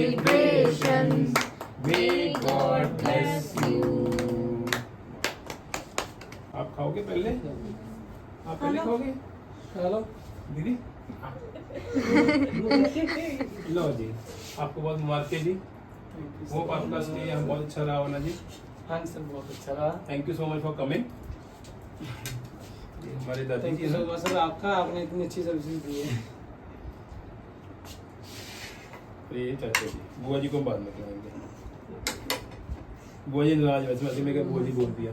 celebrations. May God bless you. आप खाओगे पहले? आप पहले खाओगे? हेलो। दीदी? लो जी। आपको बहुत मुबारक है जी। वो आपका स्टे यहाँ बहुत अच्छा रहा होना जी। हाँ सर बहुत अच्छा रहा। Thank you so much for coming हमारे दादी thank you so much sir आपका आपने इतनी अच्छी सर्विस दी है। ये चाचा जी बुआ जी को बाद में खिलाएँगे बुआ जी नाराज़ वैसे वैसे मैं बुआ जी बोल दिया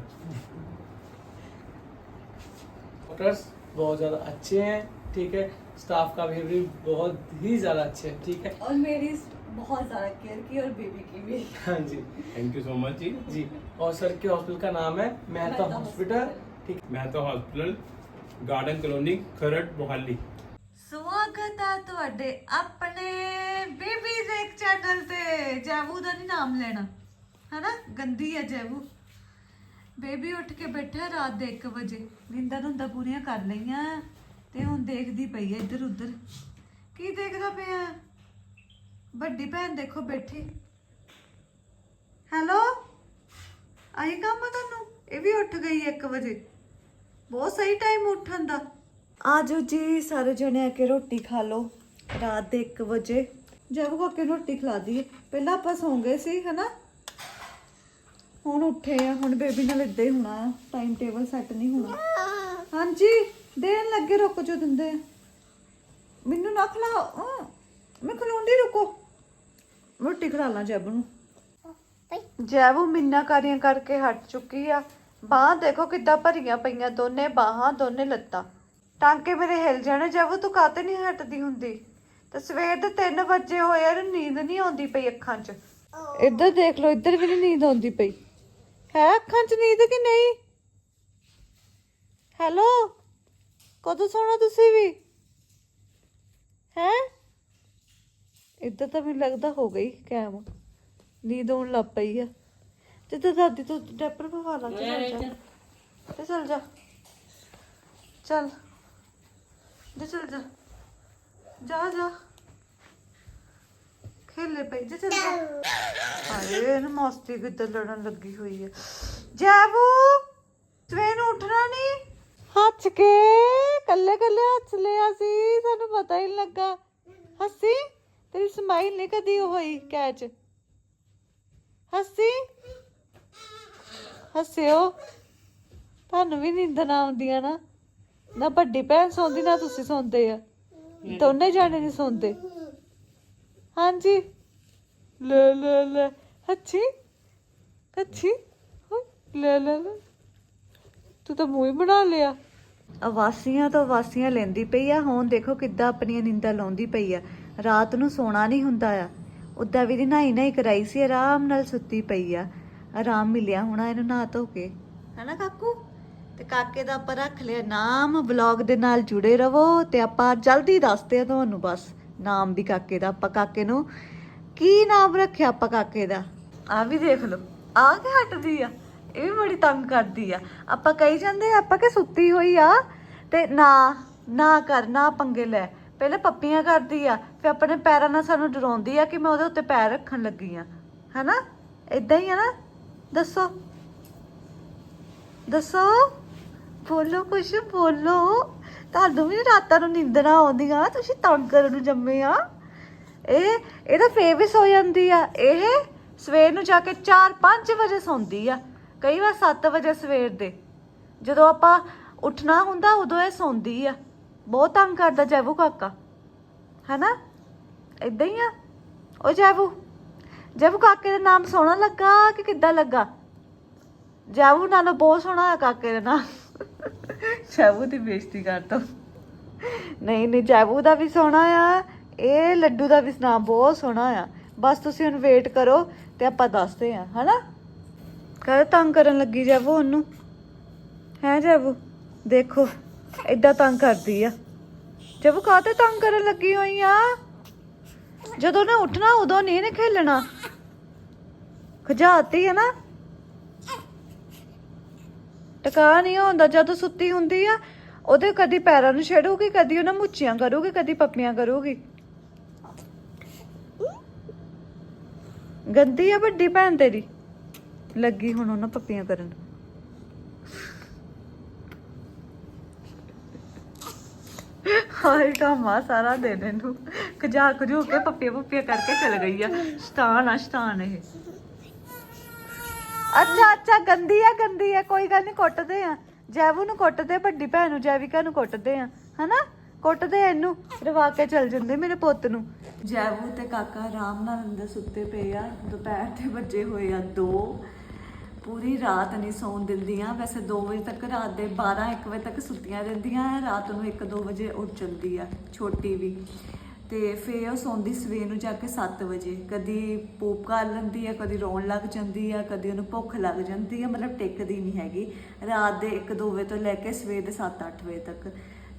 डॉक्टर्स बहुत ज़्यादा अच्छे हैं ठीक है? स्टाफ का बिहेवियर बहुत ही ज़्यादा अच्छे हैं ठीक है? और मेरी बहुत ज़्यादा केयर की और बेबी की भी। हाँ जी। थैंक यू सो मच जी। जी और सर के हॉस्पिटल का नाम है मेहता हॉस्पिटल ठीक Mehta hospital garden colony Kharar Mohali. ਸਵਾਗਤ ਹੈ ਤੁਹਾਡੇ ਆਪਣੇ ਬੇਬੀ ਰੇਕ ਚੈਨਲ ਤੇ, ਜੈਵੂ ਦਾ ਨਹੀਂ ਨਾਮ ਲੈਣਾ। ਹੈਨਾ? ਗੰਦੀ ਹੈ ਜੈਵੂ। ਬੇਬੀ ਉੱਠ ਕੇ ਬੈਠਾ ਰਾਤ ਦੇ 1 ਵਜੇ। ਨਿੰਦਰ ਹੁੰਦਾ ਪੂਰੀਆਂ ਕਰ ਲਈਆਂ ਤੇ ਹੁਣ ਦੇਖਦੀ ਪਈ ਹੈ ਇੱਧਰ ਉੱਧਰ। ਕੀ ਦੇਖਦਾ ਪਿਆ? ਵੱਡੀ ਭੈਣ ਦੇਖੋ ਬੈਠੀ। ਹੈਲੋ? ਆਈ ਕੰਮ ਤੁਹਾਨੂੰ? ਇਹ ਵੀ ਉੱਠ ਗਈ 1 ਵਜੇ। ਬਹੁਤ ਸਹੀ ਟਾਈਮ ਉੱਠਣ ਦਾ। ਆਜੋ ਜੀ ਸਾਰੇ ਜਣੇ ਆ ਕੇ ਰੋਟੀ ਖਾ ਲਓ। ਰਾਤ ਦੇ 1 ਵਜੇ। ਜਬ ਆ ਕੇ ਰੋਟੀ ਖਿਲਾ ਦਈਏ। ਪਹਿਲਾਂ ਆਪਾਂ ਸੌਂ ਗਏ ਸੀ ਹਨਾ? ਹੁਣ ਉੱਠੇ ਆ ਹੁਣ ਬੇਬੀ ਨਾਲ ਇੱਦਾਂ ਹੀ ਹੋਣਾ ਟਾਈਮ ਟੇਬਲ ਸੈੱਟ ਨਹੀਂ ਹੋਣਾ। ਹਾਂਜੀ ਦੇਣ ਲੱਗੇ ਰੁਕ ਜੋ ਦਿੰਦੇ। ਮੈਨੂੰ ਨਾ ਖਿਲਾਓ। ਅਹ, ਮੈਂ ਖਲੋਂਦੀ ਰੁਕੋ। ਰੋਟੀ ਖਿਲਾ ਲਾਂ ਜੈਬ ਨੂੰ। ਜੈਵੂ ਮਿੰਨਾਕਾਰੀਆਂ ਕਰਕੇ ਹਟ ਚੁੱਕੀ ਆ। ਬਾਹਾਂ ਦੇਖੋ ਕਿੱਦਾਂ ਭਰੀਆਂ ਪਈਆਂ ਦੋਨੇ ਬਾਹਾਂ ਦੋਨੇ ਲੱਤਾਂ। ਟਾਂਕੇ ਮੇਰੇ ਹਿਲ ਜਾਣੇ ਜੈਵੂ ਤੂੰ ਕਾਤੇ ਨਹੀਂ ਹਟਦੀ ਹੁੰਦੀ। ਤੇ ਸਵੇਰ ਦੇ 3 ਵਜੇ ਹੋਏ ਆ ਨੀਂਦ ਨਹੀਂ ਆਉਂਦੀ ਪਈ ਅੱਖਾਂ 'ਚ। ਇੱਧਰ ਦੇਖ ਲਓ ਇੱਧਰ ਵੀ ਨਹੀਂ ਨੀਂਦ ਆਉਂਦੀ ਪਈ। ਹੈ ਅੱਖਾਂ 'ਚ ਨੀਂਦ ਕਿ ਨਹੀਂ? ਹੈਲੋ? ਕਦੋਂ ਸੌਣਾ ਤੁਸੀਂ ਵੀ? ਹੈ? ਇੱਧਰ ਤਾਂ ਮੈਨੂੰ ਲੱਗਦਾ ਹੋ ਗਈ ਕੈਮ। ਨੀਂਦ ਆਉਣ ਲੱਗ ਪਈ ਆ। ਤੇ ਤੇ ਦਾਦੀ ਤੂੰ ਡੈਪਰ ਪਵਾ ਲਾ ਤੇ ਚੱਲ ਜਾ। ਚੱਲ। ਜਾ ਚੱਲ ਜਾ। ਜਾ ਜਾ। ਖੇਲੇ ਪਈ, ਜੇ ਚੱਲ ਜਾ। ਹਾਏ, ਇਹਨੂੰ ਮਸਤੀ ਕਿੱਦਾਂ ਲੜਨ ਲੱਗੀ ਹੋਈ ਹੈ ਜੈਬੂ, ਸਵੇਰ ਉੱਠਣਾ ਨਹੀਂ? ਹੱਸ ਕੇ, ਕੱਲੇ ਕੱਲੇ ਹੱਸ ਲਿਆ ਸੀ, ਸਾਨੂੰ ਪਤਾ ਹੀ ਨਹੀਂ ਲੱਗਾ। ਹੱਸੀ? ਤੇਰੀ ਸਮਾਈਲ ਨਹੀਂ ਕਦੀ ਹੋਈ ਕੈਚ? ਹੱਸੀ? ਹੱਸਿਓ। ਤੁਹਾਨੂੰ ਵੀ ਨੀਂਦ ਨਾ ਆਉਂਦੀਆਂ ਨਾ। ਨਾ ਵੱਡੀ ਭੈਣ ਸੌਂਦੀ ਨਾ ਤੁਸੀਂ ਸੌਂਦੇ ਆ। ਦੋਨੇ ਜਾਣੇ ਨਹੀਂ ਸੌਂਦੇ। ਹਾਂਜੀ। ਲੈ ਲੈ ਲੈ। ਅੱਛੀ ਅੱਛੀ ਲੈ ਲੈ ਲੈ। ਤੂੰ ਤਾਂ ਮੂੰਹ ਹੀ ਬਣਾ ਲਿਆ। ਅਵਾਸੀਆਂ ਤੋਂ ਵਾਸੀਆਂ ਲੈਂਦੀ ਪਈ ਆ। ਹੁਣ ਦੇਖੋ ਕਿੱਦਾਂ ਆਪਣੀਆਂ ਨਿੰਦਾਂ ਲਾਉਂਦੀ ਪਈ ਆ। ਰਾਤ ਨੂੰ ਸੋਣਾ ਨਹੀਂ ਹੁੰਦਾ ਆ। ਉਦਾਂ ਵੀ ਦੀ ਨਹਾਈ ਨਹੀਂ ਕਰਾਈ ਸੀ। ਆਰਾਮ ਨਾਲ ਸੁੱਤੀ ਪਈ ਆ। ਆਰਾਮ ਮਿਲਿਆ ਹੋਣਾ ਇਹਨੂੰ ਨਹਾ ਧੋ ਕੇ। ਹੈਨਾ ਕਾਕੂ? ਤੇ ਕਾਕੇ ਦਾ ਆਪਾਂ ਰੱਖ ਲਿਆ ਨਾਮ, ਵਲੌਗ ਦੇ ਨਾਲ ਜੁੜੇ ਰਹੋ ਤੇ ਆਪਾਂ ਜਲਦੀ ਦੱਸਦੇ ਆ ਤੁਹਾਨੂੰ ਬਸ ਨਾਮ ਵੀ ਕਾਕੇ ਦਾ, ਆਪਾਂ ਕਾਕੇ ਨੂੰ ਕੀ ਨਾਮ ਰੱਖਿਆ ਆਪਾਂ ਕਾਕੇ ਦਾ? ਆ ਵੀ ਦੇਖ ਲਓ ਆ ਕੇ ਹਟਦੀ ਆ, ਇਹ ਵੀ ਬੜੀ ਤੰਗ ਕਰਦੀ ਆ। ਆਪਾਂ ਕਹੀ ਜਾਂਦੇ ਆਪਾਂ ਕਿ ਸੁੱਤੀ ਹੋਈ ਆ, ਤੇ ਨਾ ਨਾ ਕਰ, ਨਾ ਪੰਗੇ ਲੈ। ਪਹਿਲਾਂ ਪੱਪੀਆਂ ਕਰਦੀ ਆ, ਫਿਰ ਆਪਣੇ ਪੈਰਾਂ ਨਾਲ ਸਾਨੂੰ ਡਰਾਉਂਦੀ ਆ ਕਿ ਮੈਂ ਉਹਦੇ ਉੱਤੇ ਪੈਰ ਰੱਖਣ ਲੱਗੀ ਆ। ਹੈਨਾ? ਇਦਾਂ ਹੀ ਆ ਨਾ? ਦੱਸੋ। ਦੱਸੋ। ਬੋਲੋ, ਕੁਛ ਬੋਲੋ। ਤੁਹਾਨੂੰ ਵੀ ਰਾਤਾਂ ਨੂੰ ਨੀਂਦਰਾਂ ਆਉਂਦੀਆਂ, ਤੁਸੀਂ ਤੰਗ ਕਰਨ ਨੂੰ ਜੰਮੇ ਆ। ਇਹ ਇਹ ਇਹਦਾ ਫੇਵਿਸ ਹੋ ਜਾਂਦੀ ਆ। ਇਹ ਸਵੇਰ ਨੂੰ ਜਾ ਕੇ 4-5 ਵਜੇ ਸੌਂਦੀ ਆ। ਕਈ ਵਾਰ 7 ਵਜੇ ਸਵੇਰ ਦੇ। ਜਦੋਂ ਆਪਾਂ ਉੱਠਣਾ ਹੁੰਦਾ, ਉਦੋਂ ਇਹ ਸੌਂਦੀ ਆ। ਬਹੁਤ ਤੰਗ ਕਰਦਾ ਜੈਵੂ ਕਾਕਾ। ਹੈਨਾ? ਇਦਾਂ ਹੀ ਆ। ਉਹ ਜੈਵੂ ਜੈਵੂ ਕਾਕੇ ਦਾ ਨਾਮ ਸੋਹਣਾ ਲੱਗਾ ਕਿ ਕਿੱਦਾਂ ਲੱਗਾ? ਜੈਵੂ ਨਾਲੋਂ ਬਹੁਤ ਸੋਹਣਾ ਆ ਕਾਕੇ ਦਾ ਨਾਮ। ਜੈਵੂ ਦੀ ਬੇਇੱਜ਼ਤੀ ਕਰਦਾ ਨਹੀਂ ਨਹੀਂ ਜੈਵੂ ਦਾ ਵੀ ਸੋਹਣਾ ਆ ਇਹ ਲੱਡੂ ਦਾ ਵੀ ਨਾਮ ਬਹੁਤ ਸੋਹਣਾ ਆ। ਬਸ ਤੁਸੀਂ ਹੁਣ ਵੇਟ ਕਰੋ ਤੇ ਆਪਾਂ ਦੱਸਦੇ ਆ ਹਨਾ? ਕਦ ਤੰਗ ਕਰਨ ਲੱਗੀ ਜੈਵੂ ਉਹਨੂੰ? ਹੈ ਜੈਵੂ ਦੇਖੋ ਏਦਾਂ ਤੰਗ ਕਰਦੀ ਆ। ਜੈਵੂ ਕਾਹਤੇ ਤੰਗ ਕਰਨ ਲੱਗੀ ਹੋਈ ਆ? ਜਦੋਂ ਨੇ ਉੱਠਣਾ ਉਦੋਂ ਨਹੀਂ ਨੇ ਖੇਲਣਾ। ਖਜਾਤੀ ਹੈ ਨਾ। ਟਿਕਾ ਨਹੀਂ ਹੁੰਦਾ ਜਦੋਂ ਸੁੱਤੀ ਹੁੰਦੀ ਆ, ਉਹਦੇ ਕਦੀ ਪੈਰਾਂ ਨੂੰ ਛੇੜੂਗੀ, ਕਦੀ ਉਹਨਾਂ ਮੁੱਛੀਆਂ ਕਰੂਗੀ, ਕਦੀ ਪੱਪੀਆਂ ਕਰੂਗੀ। ਗੰਦੀ ਆ ਵੱਡੀ ਭੈਣ ਤੇਰੀ। ਲੱਗੀ ਹੁਣ ਉਹਨਾਂ ਪੱਪੀਆਂ ਕਰਨ। ਹਾਏ ਕਾਮਾ ਸਾਰਾ ਦਿਨ ਇਹਨੂੰ। ਖਜਾ ਖਜੂ ਕੇ ਪੱਪੀਆਂ ਪੱਪੀਆਂ ਕਰਕੇ ਚਲ ਗਈ ਆ। ਸ਼ਤਾਨ ਆ, ਸ਼ਤਾਨ ਇਹ। ਅੱਛਾ ਅੱਛਾ, ਗੰਦੀ ਆ ਗੰਦੀ ਆ, ਕੋਈ ਗੱਲ ਨਹੀਂ ਕੁੱਟਦੇ ਆ। ਜੈਵੂ ਨੂੰ ਕੁੱਟਦੇ, ਵੱਡੀ ਭੈਣ ਨੂੰ, ਜੈਵਿਕਾ ਨੂੰ ਕੁੱਟਦੇ ਆ, ਹਨਾ? ਕੁੱਟਦੇ ਆ ਇਹਨੂੰ, ਰਵਾ ਕੇ ਚਲ ਜਾਂਦੇ ਮੇਰੇ ਪੁੱਤ ਨੂੰ। ਜੈਵੂ ਤੇ ਕਾਕਾ ਆਰਾਮ ਨਾਲ ਅੰਦਰ ਸੁੱਤੇ ਪਏ ਆ। ਦੁਪਹਿਰ ਦੇ ਵੱਜੇ ਹੋਏ ਆ 2 ਪੂਰੀ ਰਾਤ ਨਹੀਂ ਸੌਣ ਦਿੰਦੀਆਂ। ਵੈਸੇ 2 ਵਜੇ ਤੱਕ ਰਾਤ ਦੇ 12 1 ਵਜੇ ਤੱਕ ਸੁੱਤੀਆਂ ਰਹਿੰਦੀਆਂ। ਰਾਤ ਨੂੰ 1 2 ਵਜੇ ਉੱਠ ਜਾਂਦੀ ਆ, ਛੋਟੀ ਵੀ। ਤੇ ਫੇਰ ਉਹ ਸੌਂਦੀ ਸਵੇਰ ਨੂੰ ਜਾ ਕੇ 7 ਵਜੇ। ਕਦੀ ਪੂਪ ਕਰ ਲੈਂਦੀ ਆ, ਕਦੀ ਰੋਣ ਲੱਗ ਜਾਂਦੀ ਆ, ਕਦੀ ਉਹਨੂੰ ਭੁੱਖ ਲੱਗ ਜਾਂਦੀ ਆ, ਮਤਲਬ ਟਿਕਦੀ ਨਹੀਂ ਹੈਗੀ। ਰਾਤ ਦੇ 1 2 ਵਜੇ ਤੋਂ ਲੈ ਕੇ ਸਵੇਰ ਦੇ 7 8 ਵਜੇ ਤੱਕ।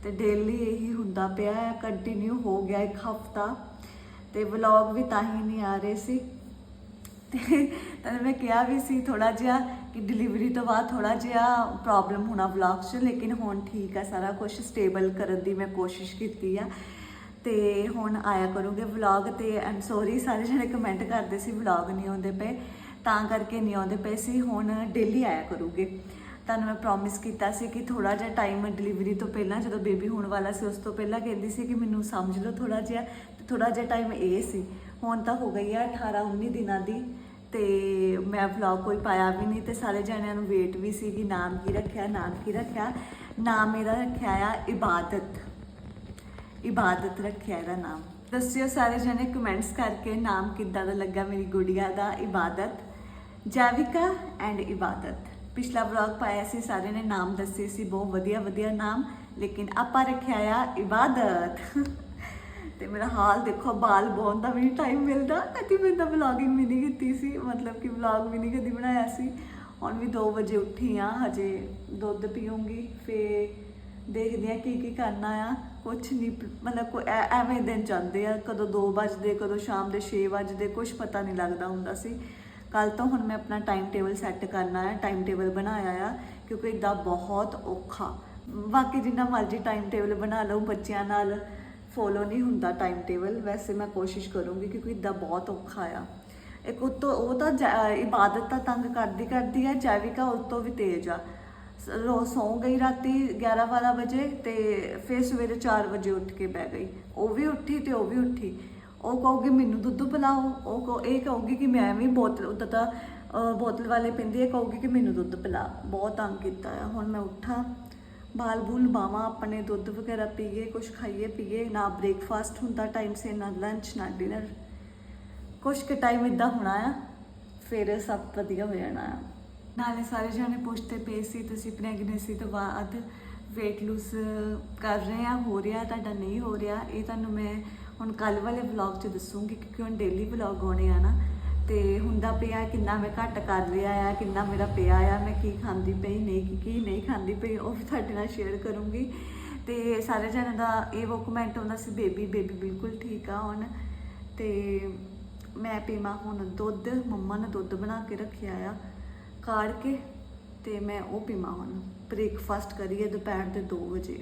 ਤੇ ਡੇਲੀ ਇਹੀ ਹੁੰਦਾ ਪਿਆ ਹੈ ਕੰਟੀਨਿਊ ਹੋ ਗਿਆ ਇੱਕ ਹਫਤਾ। ਤੇ ਵਲੌਗ ਵੀ ਤਾਂ ਹੀ ਨਹੀਂ ਆ ਰਹੇ ਸੀ। ਤੇ ਤਦ ਮੈਂ ਕਿਹਾ ਵੀ ਸੀ ਥੋੜਾ ਜਿਹਾ ਕਿ ਡਿਲੀਵਰੀ ਤੋਂ ਬਾਅਦ ਥੋੜਾ ਜਿਹਾ ਪ੍ਰੋਬਲਮ ਹੋਣਾ ਵਲੌਗ 'ਚ, ਲੇਕਿਨ ਹੁਣ ਠੀਕ ਆ, ਸਾਰਾ ਕੁਝ ਸਟੇਬਲ ਕਰਨ ਦੀ ਮੈਂ ਕੋਸ਼ਿਸ਼ ਕੀਤੀ ਆ। ਤੇ ਹੁਣ ਆਇਆ ਕਰੂਗੇ ਵਲੌਗ ਤੇ ਆਮ ਸੌਰੀ ਸਾਰੇ ਜਣੇ ਕਮੈਂਟ ਕਰਦੇ ਸੀ ਵਲੌਗ ਨਹੀਂ ਆਉਂਦੇ ਪਏ, ਤਾਂ ਕਰਕੇ ਨਹੀਂ ਆਉਂਦੇ ਪਏ ਸੀ, ਹੁਣ ਡੇਲੀ ਆਇਆ ਕਰੂਗੇ। ਤੁਹਾਨੂੰ ਮੈਂ ਪ੍ਰੋਮਿਸ ਕੀਤਾ ਸੀ ਕਿ ਥੋੜਾ ਜਿਹਾ ਟਾਈਮ ਡਿਲੀਵਰੀ ਤੋਂ ਪਹਿਲਾਂ, ਜਦੋਂ ਬੇਬੀ ਹੋਣ ਵਾਲਾ ਸੀ, ਉਸ ਤੋਂ ਪਹਿਲਾਂ ਕਹਿੰਦੀ ਸੀ ਕਿ ਮੈਨੂੰ ਸਮਝ ਲਓ ਥੋੜਾ ਜਿਹਾ, ਤੇ ਥੋੜਾ ਜਿਹਾ ਟਾਈਮ ਇਹ ਸੀ। ਹੁਣ ਤਾਂ ਹੋ ਗਈ ਆ 18 19 ਦਿਨਾਂ ਦੀ, ਤੇ ਮੈਂ ਵਲੌਗ ਕੋਈ ਪਾਇਆ ਵੀ ਨਹੀਂ, ਤੇ ਸਾਰੇ ਜਣਿਆਂ ਨੂੰ ਵੇਟ ਵੀ ਸੀ ਕਿ ਨਾਮ ਕੀ ਰੱਖਿਆ, ਨਾਮ ਕੀ ਰੱਖਿਆ। ਨਾਮ ਮੇਰਾ ਰੱਖਿਆ ਆ ਇਬਾਦਤ। ਇਬਾਦਤ ਰੱਖਿਆ ਇਹਦਾ ਨਾਮ। ਦੱਸਿਓ ਸਾਰੇ ਜਣੇ ਕਮੈਂਟਸ ਕਰਕੇ ਨਾਮ ਕਿੱਦਾਂ ਦਾ ਲੱਗਾ ਮੇਰੀ ਗੁੜੀਆ ਦਾ ਇਬਾਦਤ। ਜਾਵਿਕਾ ਐਂਡ ਇਬਾਦਤ। ਪਿਛਲਾ ਵਲੌਗ ਪਾਇਆ ਸੀ, ਸਾਰੇ ਨੇ ਨਾਮ ਦੱਸੇ ਸੀ, ਬਹੁਤ ਵਧੀਆ ਵਧੀਆ ਨਾਮ, ਲੇਕਿਨ ਆਪਾਂ ਰੱਖਿਆ ਆ ਇਬਾਦਤ। ਤੇ ਮੇਰਾ ਹਾਲ ਦੇਖੋ, ਬਾਲ ਬੋਨ ਦਾ ਵੀ ਟਾਈਮ ਮਿਲਦਾ। ਕਦੀ ਮੈਂ ਤਾਂ ਵਲੌਗਿੰਗ ਵੀ ਨਹੀਂ ਕੀਤੀ ਸੀ, ਮਤਲਬ ਕਿ ਵਲੌਗ ਵੀ ਨਹੀਂ ਕਦੀ ਬਣਾਇਆ ਸੀ। ਹੁਣ ਵੀ 2 ਵਜੇ ਉੱਠੀ ਆ, ਹਜੇ ਦੁੱਧ ਪੀਉਂਗੀ ਫੇ ਦੇਖਦੇ ਆ ਕੀ ਕੀ ਕਰਨਾ ਆ। ਕੁਛ ਨਹੀਂ, ਮਤਲਬ ਕੋਈ ਐਵੇਂ ਦਿਨ ਜਾਂਦੇ ਆ, ਕਦੋਂ 2 ਵਜਦੇ, ਕਦੋਂ ਸ਼ਾਮ ਦੇ 6 ਵਜਦੇ ਕੁਝ ਪਤਾ ਨਹੀਂ ਲੱਗਦਾ ਹੁੰਦਾ ਸੀ। ਕੱਲ ਤੋਂ ਹੁਣ ਮੈਂ ਆਪਣਾ ਟਾਈਮ ਟੇਬਲ ਸੈੱਟ ਕਰਨਾ ਹੈ ਟਾਈਮ ਟੇਬਲ ਬਣਾਇਆ ਆ, ਕਿਉਂਕਿ ਇਦਾਂ ਬਹੁਤ ਔਖਾ। ਬਾਕੀ ਜਿੰਨਾ ਮਰਜ਼ੀ ਟਾਈਮ ਟੇਬਲ ਬਣਾ ਲਓ, ਬੱਚਿਆਂ ਨਾਲ ਫੋਲੋ ਨਹੀਂ ਹੁੰਦਾ ਟਾਈਮ ਟੇਬਲ ਵੈਸੇ ਮੈਂ ਕੋਸ਼ਿਸ਼ ਕਰੂੰਗੀ ਕਿਉਂਕਿ ਇਦਾਂ ਬਹੁਤ ਔਖਾ ਆ। ਇੱਕ ਉਤੋਂ, ਉਹ ਤਾਂ ਜਾ- ਇਬਾਦਤ ਤਾਂ ਤੰਗ ਕਰਦੀ ਕਰਦੀ ਹੈ ਜੈਵਿਕਾ ਉਸ ਤੋਂ ਵੀ ਤੇਜ਼ ਆ। ਰੋ ਸੌਂ ਗਈ ਰਾਤੀ 11 12 ਵਜੇ ਤੇ ਫਿਰ ਸਵੇਰੇ 4 ਵਜੇ ਉੱਠ ਕੇ ਬਹਿ ਗਈ। ਉਹ ਵੀ ਉੱਠੀ ਤੇ ਉਹ ਵੀ ਉੱਠੀ। ਉਹ ਕਹੂਗੀ, ਮੈਨੂੰ ਦੁੱਧ ਪਿਲਾਓ। ਉਹ ਕਹੋ, ਇਹ ਕਹੂਗੀ ਕਿ ਮੈਂ ਵੀ ਬੋਤਲ, ਉਦਾਂ ਤਾਂ ਬੋਤਲ ਵਾਲੇ ਪਿੰਦੀ, ਇਹ ਕਹੂਗੀ ਕਿ ਮੈਨੂੰ ਦੁੱਧ ਪਿਲਾ। ਬਹੁਤ ਤੰਗ ਕੀਤਾ ਆ। ਹੁਣ ਮੈਂ ਉੱਠਾਂ। ਬਾਲ ਬੂਲ ਬਾਵਾਂ, ਆਪਣੇ ਦੁੱਧ ਵਗੈਰਾ ਪੀਏ ਕੁਝ ਖਾਈਏ, ਪੀਏ। ਨਾ ਬ੍ਰੇਕਫਾਸਟ ਹੁੰਦਾ ਟਾਈਮ ਸੇ ਨਾ ਲੰਚ ਨਾ ਡਿਨਰ ਕੁਛ ਕੁ ਟਾਈਮ ਇਦਾਂ ਹੋਣਾ ਆ, ਫਿਰ ਸਭ ਵਧੀਆ ਹੋ ਜਾਣਾ ਆ। ਨਾਲੇ ਸਾਰੇ ਜਣੇ ਪੁੱਛਦੇ ਪਏ ਸੀ, ਤੁਸੀਂ ਪ੍ਰੈਗਨੈਂਸੀ ਤੋਂ ਬਾਅਦ weight lose ਕਰ ਰਹੇ ਆ, ਹੋ ਰਿਹਾ, ਤੁਹਾਡਾ ਨਹੀਂ ਹੋ ਰਿਹਾ। ਇਹ ਤੁਹਾਨੂੰ ਮੈਂ ਹੁਣ ਕੱਲ ਵਾਲੇ ਵਲੌਗ 'ਚ ਦੱਸੂਗੀ, ਕਿਉਂਕਿ ਹੁਣ ਡੇਲੀ ਵਲੌਗ ਆਉਣੇ ਆ ਨਾ, ਤੇ ਹੁੰਦਾ ਪਿਆ ਕਿੰਨਾ ਮੈਂ ਘੱਟ ਕਰ ਲਿਆ ਆ, ਕਿੰਨਾ ਮੇਰਾ ਪਿਆ ਆ, ਮੈਂ ਕੀ ਖਾਂਦੀ ਪਈ, ਨਹੀਂ, ਕੀ ਨਹੀਂ ਖਾਂਦੀ ਪਈ, ਉਹ ਵੀ ਤੁਹਾਡੇ ਨਾਲ ਸ਼ੇਅਰ ਕਰੂੰਗੀ। ਤੇ ਸਾਰੇ ਜਣਾਂ ਦਾ ਇਹ ਉਹ ਕਮੈਂਟ ਹੁੰਦਾ ਸੀ ਬੇਬੀ ਬੇਬੀ ਬਿਲਕੁਲ ਠੀਕ ਆ ਹੁਣ। ਤੇ ਮੈਂ ਪੀਵਾਂ ਹੁਣ ਦੁੱਧ, ਮੰਮਾ ਨੇ ਦੁੱਧ ਬਣਾ ਕੇ ਰੱਖਿਆ ਆ। ਕਾੜ ਕੇ ਤੇ ਮੈਂ ਉਹ ਪੀਵਾਂ ਹੁਣ। ਬ੍ਰੇਕਫਾਸਟ ਕਰੀਏ ਦੁਪਹਿਰ ਦੇ 2 ਵਜੇ।